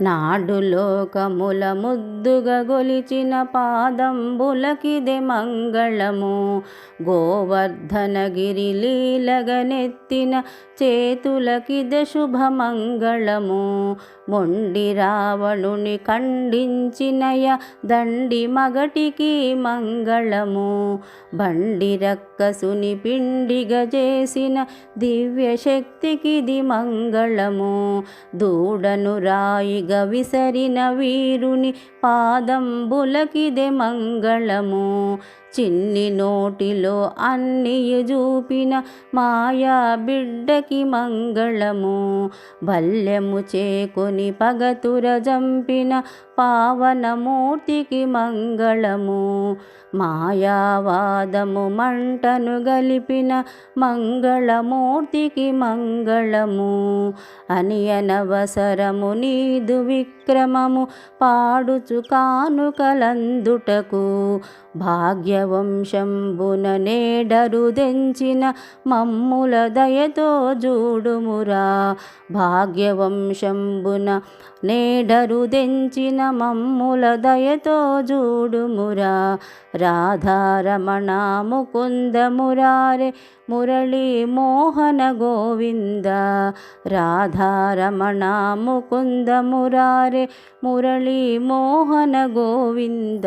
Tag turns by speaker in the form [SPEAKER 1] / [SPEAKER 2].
[SPEAKER 1] నాడు లోకముల ముద్దుగా గొలిచిన పాదంబులకిదే మంగళము. గోవర్ధనగిరి లీలగనెత్తిన చేతులకిదే శుభమంగళము. మొండి రావణుని ఖండించినయ దండి మగటికి మంగళము. బండి రక్కసుని పిండిగా చేసిన దివ్యశక్తికిది మంగళము. దూడను రాయిగ విసరిన వీరుని పాదంబులకిదే మంగళము. చిన్ని నోటిలో అన్నియు చూపిన మాయా బిడ్డకి మంగళము. బల్యము చేకొని పగతుర జంపిన పావనమూర్తికి మంగళము. మాయావాదము మంటను గలిపిన మంగళమూర్తికి మంగళము. అని అనవసరము నీదు విక్రమము పాడుచు కానుకలందుటకు భాగ్యవంశంబున నేడరు దెంచిన మమ్ముల దయతో జూడుమురా. భాగ్యవంశంబున నేడరు దెంచిన మమ్ముల దయతో జూడుమురా. రాధారమణ ముకుంద మురారే మురళీ మోహన గోవింద. రాధారమణ ముకుందము మురారే మురళీ మోహన గోవింద